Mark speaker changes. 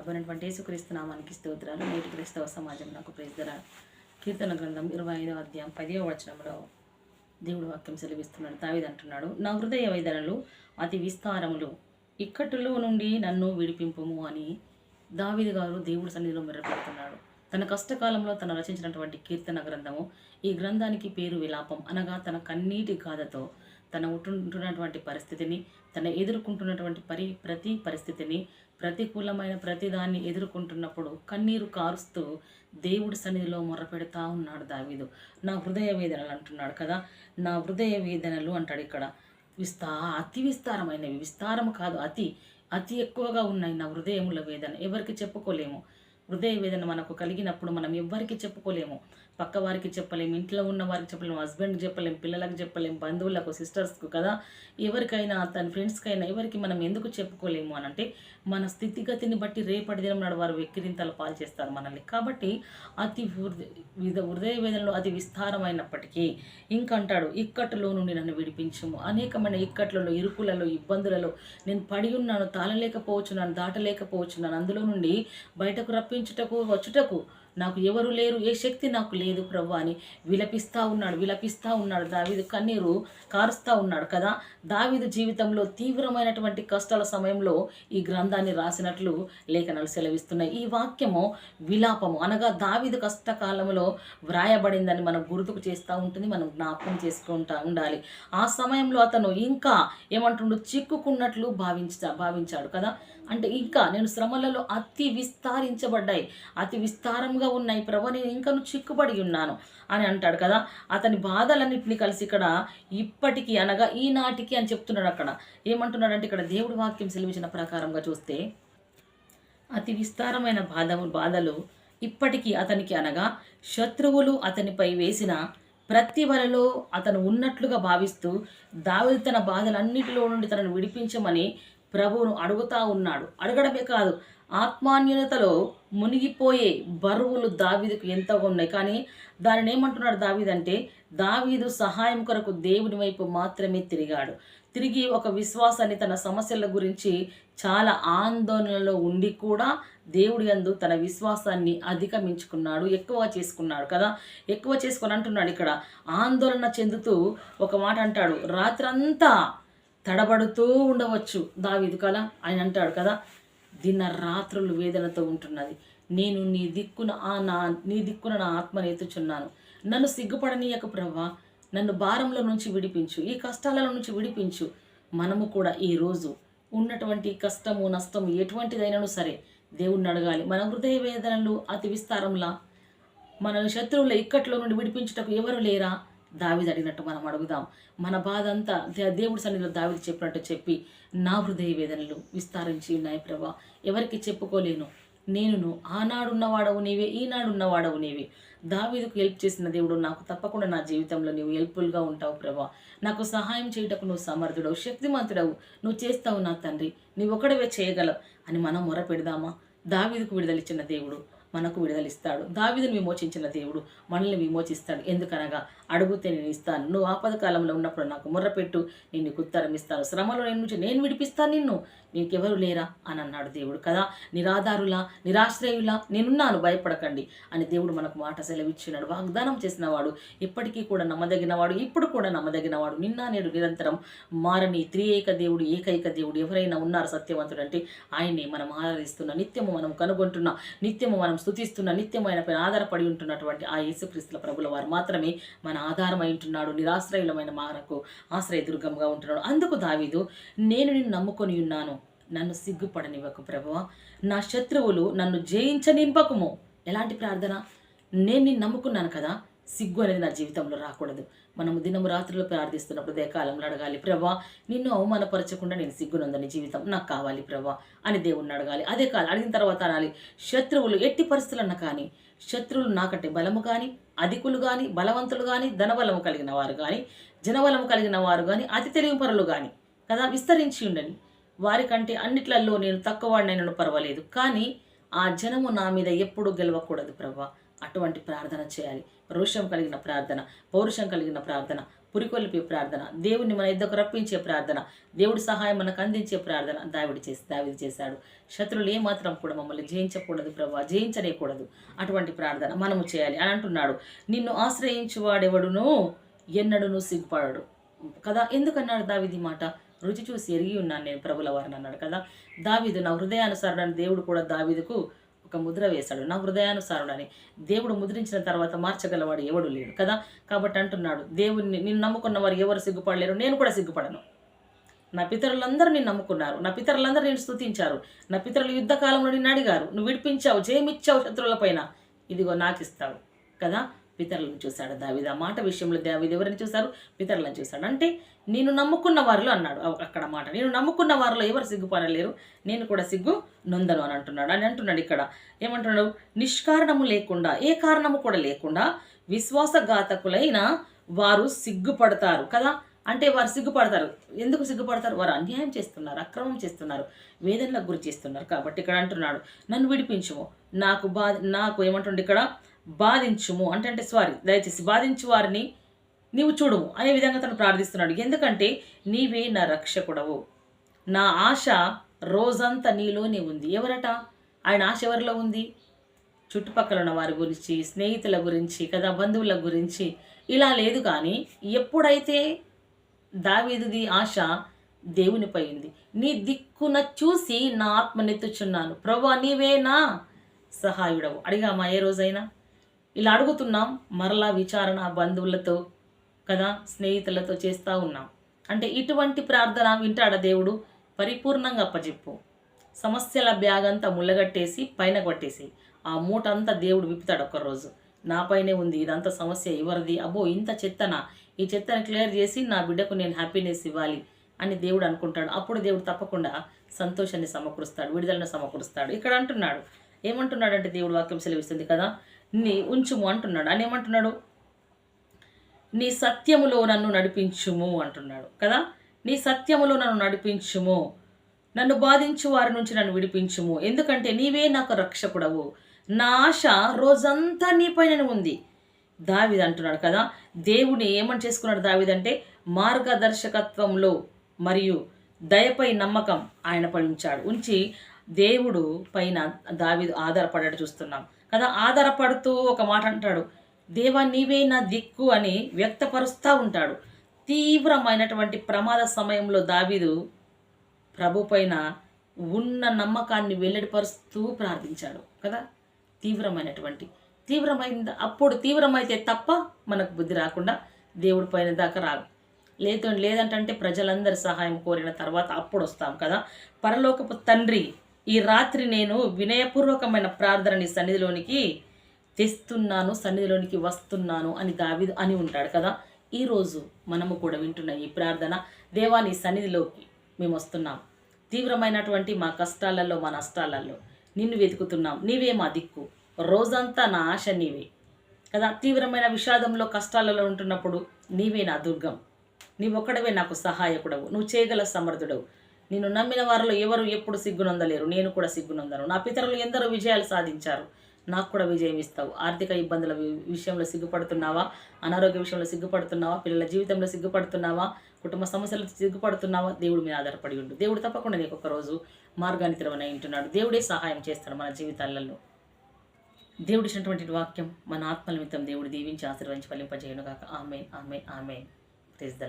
Speaker 1: ప్రభునటువంటి యేసుక్రీస్తునామానికి స్తోత్రాలు. నేటి క్రైస్తవ సమాజం నాకు ప్రేస్తరా కీర్తన గ్రంథం ఇరవై ఐదవ అధ్యాయం పదివ వచనంలో దేవుడు వాక్యం సెలవిస్తున్నాడు. తావిది అంటున్నాడు నా హృదయ వేదనలు అతి విస్తారములు ఇక్కట్టులో నుండి నన్ను విడిపింపుము అని దావిది గారు దేవుడి సన్నిధిలో మెరపెడుతున్నాడు తన కష్టకాలంలో తను రచించినటువంటి కీర్తన గ్రంథము ఈ గ్రంథానికి పేరు విలాపం. అనగా తన కన్నీటి గాథతో తన ఉంటున్నటువంటి పరిస్థితిని తన ఎదుర్కొంటున్నటువంటి పరి ప్రతి పరిస్థితిని ప్రతికూలమైన ప్రతిదాన్ని ఎదుర్కొంటున్నప్పుడు కన్నీరు కారుస్తూ దేవుడి సన్నిధిలో మొరపెడతా ఉన్నాడు దావీదు. నా హృదయ వేదనలు అంటున్నాడు కదా? నా హృదయ వేదనలు అంటాడు ఇక్కడ. విస్తా అతి విస్తారమైనవి. విస్తారము కాదు అతి అతి ఎక్కువగా ఉన్నాయి నా హృదయముల వేదన. ఎవరికి చెప్పుకోలేము. హృదయ వేదన మనకు కలిగినప్పుడు మనం ఎవ్వరికి చెప్పుకోలేము. పక్క వారికి చెప్పలేము ఇంట్లో ఉన్న వారికి చెప్పలేము హస్బెండ్కి చెప్పలేము పిల్లలకు చెప్పలేము బంధువులకు సిస్టర్స్కు కదా? ఎవరికైనా తన ఫ్రెండ్స్కైనా ఎవరికి మనం ఎందుకు చెప్పుకోలేము అని అంటే మన స్థితిగతిని బట్టి రేపటి దినం నాడు వారు వెక్కిరింతలు పాలు చేస్తారు మనల్ని. కాబట్టి అతి హృదయ హృదయ వేదనలో అతి విస్తారమైనప్పటికీ ఇంకంటాడు ఇక్కట్టులో నుండి నన్ను విడిపించము. అనేకమైన ఇక్కట్లలో ఇరుకులలో ఇబ్బందులలో నేను పడి ఉన్నాను తాళలేకపోవచ్చున్నాను దాటలేకపోవచ్చున్నాను అందులో నుండి బయటకు రప్పించుటకు వచ్చుటకు నాకు ఎవరు లేరు ఏ శక్తి నాకు లేదు ప్రభు అని విలపిస్తూ ఉన్నాడు విలపిస్తూ ఉన్నాడు దావీదు. కన్నీరు కారుస్తూ ఉన్నాడు కదా. దావీదు జీవితంలో తీవ్రమైనటువంటి కష్టాల సమయంలో ఈ గ్రంథాన్ని రాసినట్లు లేఖనాలు సెలవిస్తున్నాయి. ఈ వాక్యము విలాపము అనగా దావీదు కష్టకాలంలో వ్రాయబడిందని మనం గుర్తుకు చేస్తూ ఉంటుంది మనం జ్ఞాపకం చేసుకుంటా ఉండాలి. ఆ సమయంలో అతను ఇంకా ఏమంటుండు చిక్కుకున్నట్లు భావించ భావించాడు కదా. అంటే ఇంకా నేను శ్రమలలో అతి విస్తారించబడ్డాయి అతి విస్తారంగా ఉన్నాయి. ప్రభు నేను నువ్వు చిక్కుబడి ఉన్నాను అని అంటాడు కదా. అతని బాధలన్నింటినీ కలిసి ఇక్కడ ఇప్పటికీ అనగా ఈనాటికి అని చెప్తున్నాడు అక్కడ. ఏమంటున్నాడంటే ఇక్కడ దేవుడి వాక్యం సెలవించిన ప్రకారంగా చూస్తే అతి విస్తారమైన బాధ బాధలు ఇప్పటికీ అతనికి అనగా శత్రువులు అతనిపై వేసిన ప్రతి వలలో అతను ఉన్నట్లుగా భావిస్తూ దావీదు తన బాధలన్నిటిలో నుండి తనను విడిపించమని ప్రభువును అడుగుతా ఉన్నాడు. అడగడమే కాదు ఆత్మాన్యూనతలో మునిగిపోయే బరువులు దావీదుకు ఎంతగా ఉన్నాయి. కానీ దానిని ఏమంటున్నాడు దావీదు అంటే దావీదు సహాయం కొరకు దేవుని వైపు మాత్రమే తిరిగాడు. తిరిగి ఒక విశ్వాసాన్ని తన సమస్యల గురించి చాలా ఆందోళనలో ఉండి కూడా దేవుడి అందు తన విశ్వాసాన్ని అధిగమించుకున్నాడు ఎక్కువ చేసుకున్నాడు కదా. ఎక్కువ చేసుకొని అంటున్నాడు ఇక్కడ ఆందోళన చెందుతూ ఒక మాట అంటాడు రాత్రంతా తడబడుతూ ఉండవచ్చు. దావీదు కదా ఆయన అంటాడు కదా దిన రాత్రులు వేదనతో ఉంటున్నది. నేను నీ దిక్కున ఆ నా నీ దిక్కున నా ఆత్మ నేతుచున్నాను నన్ను సిగ్గుపడనీయక ప్రవ్వా నన్ను భారంలో నుంచి విడిపించు ఈ కష్టాలలో నుంచి విడిపించు. మనము కూడా ఈ రోజు ఉన్నటువంటి కష్టము నష్టము ఎటువంటిదైనను సరే దేవుణ్ణి అడగాలి. మన హృదయ వేదనలు అతి విస్తారంలా మన శత్రువుల ఇక్కట్లో నుండి విడిపించుటకు ఎవరు లేరా? దావిది అడిగినట్టు మనం అడుగుదాం. మన బాధ అంతా దే- దేవుడి సన్నిధిలో దావిది చెప్పినట్టు చెప్పి నా హృదయ వేదనలు విస్తారించి ఉన్నాయి ప్రభా. ఎవరికి చెప్పుకోలేను. నేనును ఆనాడున్నవాడవు నీవే ఈనాడున్నవాడవు నీవే. దావీదుకు హెల్ప్ చేసిన దేవుడు నాకు తప్పకుండా నా జీవితంలో నీవు హెల్ప్ఫుల్గా ఉంటావు ప్రభా. నాకు సహాయం చేయటకు నువ్వు సమర్థుడవు శక్తిమంతుడవు. నువ్వు చేస్తావు నా తండ్రి. నీవు ఒకడవే చేయగలవు అని మనం మొర పెడదామా దావీదుకు విడుదలిచ్చిన దేవుడు మనకు విడుదలిస్తాడు. దావిదను విమోచించిన దేవుడు మనల్ని విమోచిస్తాడు. ఎందుకనగా అడుగుతే నేను ఇస్తాను. నువ్వు ఆపద కాలంలో ఉన్నప్పుడు నాకు ముర్రపెట్టు. నేను నీకు ఉత్తరం ఇస్తాను. శ్రమలో నేను నుంచి నేను విడిపిస్తాను నిన్ను. మీకెవరు లేరా? అని అన్నాడు దేవుడు. కదా నిరాధారుల నిరాశ్రయులా? నేనున్నాను భయపడకండి అని దేవుడు మనకు మాట సెలవిచ్చినాడు. వాగ్దానం చేసిన వాడు ఇప్పటికీ కూడా నమ్మదగినవాడు ఇప్పుడు కూడా నమ్మదగినవాడు నిన్న నేడు నిరంతరం మారని త్రియేక దేవుడు ఏకైక దేవుడు ఎవరైనా ఉన్నారు సత్యవంతుడు అంటే ఆయన్ని మనం ఆరాధిస్తున్న నిత్యము మనం కనుగొంటున్న నిత్యము మనం స్థుతిస్తున్న నిత్యం ఆయన పైన ఆధారపడి ఉంటున్నటువంటి ఆ యేసుక్రీస్తుల ప్రభుల వారు మాత్రమే మన ఆధారమై ఉంటున్నాడు నిరాశ్రయులమైన మనకు ఆశ్రయదుర్గంగా ఉంటున్నాడు. అందుకు దావీదు నేను నిన్ను నమ్ముకొని ఉన్నాను. నన్ను సిగ్గుపడనివ్వకు ప్రభువ. నా శత్రువులు నన్ను జయించనింపకము ఎలాంటి ప్రార్థన? నేను నిన్ను నమ్ముకున్నాను కదా. సిగ్గు అనేది నా జీవితంలో రాకూడదు. మనము దినము రాత్రులు ప్రార్థిస్తున్నప్పుడు దేకాలంలో అడగాలి. ప్రభా నిన్ను అవమానపరచకుండా నేను సిగ్గునందని జీవితం నాకు కావాలి ప్రభా అని దేవుణ్ణి అడగాలి. అదే కాదు అడిగిన తర్వాత అనాలి. శత్రువులు ఎట్టి పరిస్థితులన్నా కానీ శత్రువులు నాకంటే బలము కానీ అధికులు కానీ బలవంతులు కానీ ధనబలము కలిగిన వారు కానీ జనబలము కలిగిన వారు కానీ అతి తెలివి పరులు కానీ కదా విస్తరించి ఉండని వారికంటే అన్నిట్లలో నేను తక్కువవాడినైనా పర్వాలేదు. కానీ ఆ జనము నా మీద ఎప్పుడూ గెలవకూడదు ప్రభా అటువంటి ప్రార్థన చేయాలి. రోషం కలిగిన ప్రార్థన పౌరుషం కలిగిన ప్రార్థన పురికొల్పే ప్రార్థన దేవుని మన ఇద్దరు రప్పించే ప్రార్థన దేవుడి సహాయం మనకు అందించే ప్రార్థన దావిడి చేసి దావిది చేశాడు. శత్రువులు ఏమాత్రం కూడా మమ్మల్ని జయించకూడదు ప్రభా జయించనేకూడదు. అటువంటి ప్రార్థన మనము చేయాలి అని అంటున్నాడు. నిన్ను ఆశ్రయించువాడెవడును? ఎన్నడును సిగ్గుపడడు. కదా? ఎందుకన్నాడు దావిది మాట? రుచి చూసి ఎరిగి ఉన్నాను నేను ప్రభుల వారిని అన్నాడు కదా. దావీదు నా హృదయానుసారుడని దేవుడు కూడా దావీదుకు ఒక ముద్ర వేశాడు. నా హృదయానుసారుడని దేవుడు ముద్రించిన తర్వాత మార్చగలవాడు ఎవడు లేడు కదా. కాబట్టి అంటున్నాడు దేవుడిని నిన్ను నమ్ముకున్న వారు ఎవరు సిగ్గుపడలేరు? నేను కూడా సిగ్గుపడను. నా పితరులందరూ నిన్ను నమ్ముకున్నారు. నా పితరులందరూ నేను స్థుతించారు నా పితరులు యుద్ధ కాలంలో నిన్ను అడిగారు. నువ్వు విడిపించావు జయమిచ్చావు శత్రువులపైన ఇదిగో నాకు ఇస్తావు కదా. పితరులను చూశాడు దావిద. ఆ మాట విషయంలో దావిద ఎవరిని చూశారు? పితరులను చూశాడు. అంటే నేను నమ్ముకున్న వారిలో అన్నాడు. అక్కడ మాట. నేను నమ్ముకున్న వారిలో ఎవరు సిగ్గుపడలేరు నేను కూడా సిగ్గు నొందను అని అంటున్నాడు. అని అంటున్నాడు ఇక్కడ. ఏమంటున్నాడు? నిష్కారణము లేకుండా ఏ కారణము కూడా లేకుండా విశ్వాసఘాతకులైన వారు సిగ్గుపడతారు కదా? అంటే వారు సిగ్గుపడతారు. ఎందుకు సిగ్గుపడతారు? వారు అన్యాయం చేస్తున్నారు అక్రమం చేస్తున్నారు వేదనలకు గురి చేస్తున్నారు కాబట్టి ఇక్కడ అంటున్నాడు. నన్ను విడిపించము. నాకు బా నాకు ఏమంటుండే ఇక్కడ? బాధించుము. అంటే సారీ దయచేసి బాధించు వారిని నీవు చూడుము అనే విధంగా తను ప్రార్థిస్తున్నాడు. ఎందుకంటే నీవే నా రక్షకుడవు. నా ఆశ రోజంతా నీలోనే ఉంది. ఎవరట? ఆయన ఆశ ఎవరిలో ఉంది? చుట్టుపక్కల ఉన్న వారి గురించి స్నేహితుల గురించి కదా బంధువుల గురించి ఇలా లేదు కానీ ఎప్పుడైతే దావీదుది ఆశ దేవునిపై ఉంది నీ దిక్కున చూసి నా ఆత్మ నెత్తుచున్నాను. ప్రభా నీవే నా సహాయుడవు. అడిగామా ఏ రోజైనా? ఇలా అడుగుతున్నాం మరలా విచారణ బంధువులతో కదా స్నేహితులతో చేస్తూ ఉన్నాం. అంటే ఇటువంటి ప్రార్థన వింటాడ దేవుడు? పరిపూర్ణంగా అప్పచెప్పు సమస్యల బ్యాగ్ అంతా ముళ్ళగట్టేసి పైన కొట్టేసి. ఆ మూట అంతా దేవుడు విప్పుతాడు ఒక్కరోజు. నాపైనే ఉంది ఇదంతా సమస్య ఎవరిది? అబ్బో ఇంత చెత్తన? ఈ చెత్తను క్లియర్ చేసి నా బిడ్డకు నేను హ్యాపీనెస్ ఇవ్వాలి అని దేవుడు అనుకుంటాడు. అప్పుడు దేవుడు తప్పకుండా సంతోషాన్ని సమకూరుస్తాడు విడుదలను సమకూరుస్తాడు. ఇక్కడ అంటున్నాడు. ఏమంటున్నాడంటే దేవుడు వాక్యం సెలవిస్తుంది కదా నీ ఉంచుము అంటున్నాడు. అని ఏమంటున్నాడు? నీ సత్యములో నన్ను నడిపించుము అంటున్నాడు. కదా? నీ సత్యములో నన్ను నడిపించుము. నన్ను బాధించు వారి నుంచి నన్ను విడిపించుము. ఎందుకంటే నీవే నాకు రక్షకుడవు. నా ఆశ రోజంతా నీపైన ఉంది. దావిది అంటున్నాడు కదా? దేవుని ఏమని చేసుకున్నాడు దావిదంటే మార్గదర్శకత్వంలో మరియు దయపై నమ్మకం ఆయన పై ఉంచాడు. ఉంచి దేవుడు పైన దావి ఆధారపడ్డాడు చూస్తున్నాం. కదా? ఆధారపడుతూ ఒక మాట అంటాడు. దేవా నీవే నా దిక్కు అని వ్యక్తపరుస్తూ ఉంటాడు. తీవ్రమైనటువంటి ప్రమాద సమయంలో దావీదు ప్రభు పైన ఉన్న నమ్మకాన్ని వెల్లడిపరుస్తూ ప్రార్థించాడు కదా? తీవ్రమైనటువంటి. తీవ్రమైన అప్పుడు తీవ్రమైతే తప్ప మనకు బుద్ధి రాకుండా దేవుడి పైన దాకా రాదు. లేదు లేదంటే ప్రజలందరి సహాయం కోరిన తర్వాత అప్పుడు వస్తాం కదా? పరలోకపు తండ్రి ఈ రాత్రి నేను వినయపూర్వకమైన ప్రార్థన నీ సన్నిధిలోనికి తెస్తున్నాను సన్నిధిలోనికి వస్తున్నాను అని దావి అని ఉంటాడు కదా. ఈరోజు మనము కూడా వింటున్న ఈ ప్రార్థన దేవా నీ సన్నిధిలోకి మేము వస్తున్నాం. తీవ్రమైనటువంటి మా కష్టాలలో మా నష్టాలలో నిన్ను వెతుకుతున్నాం. నీవే మా దిక్కు. రోజంతా నా ఆశ నీవే. కదా తీవ్రమైన విషాదంలో కష్టాలలో ఉంటున్నప్పుడు నీవే నా దుర్గం. నీవొక్కడవే నాకు సహాయకుడవు. నువ్వు చేయగల సమర్థుడవు. నిన్ను నమ్మిన వారిలో ఎవరు ఎప్పుడు సిగ్గునొందలేరు. నేను కూడా సిగ్గునొందను. నా పితరులు ఎందరో విజయాలు సాధించారు. నాకు కూడా విజయం ఇస్తావు. ఆర్థిక ఇబ్బందుల వి- విషయంలో సిగ్గుపడుతున్నావా? అనారోగ్య విషయంలో సిగ్గుపడుతున్నావా? పిల్లల జీవితంలో సిగ్గుపడుతున్నావా? కుటుంబ సమస్యలతో సిగ్గుపడుతున్నావా? దేవుడు మీద ఆధారపడి ఉండు. దేవుడు తప్పకుండా నీకు ఒకరోజు మార్గాన్ని తెరవని ఉంటున్నాడు. దేవుడే సహాయం చేస్తాడు మన జీవితాలలో. దేవుడు ఇచ్చినటువంటి వాక్యం మన ఆత్మ నిమిత్తం దేవుడు దీవించి ఆశీర్వదించి ఫలింపజేయను కాక ఆమె ఆమె ఆమె ప్రెస్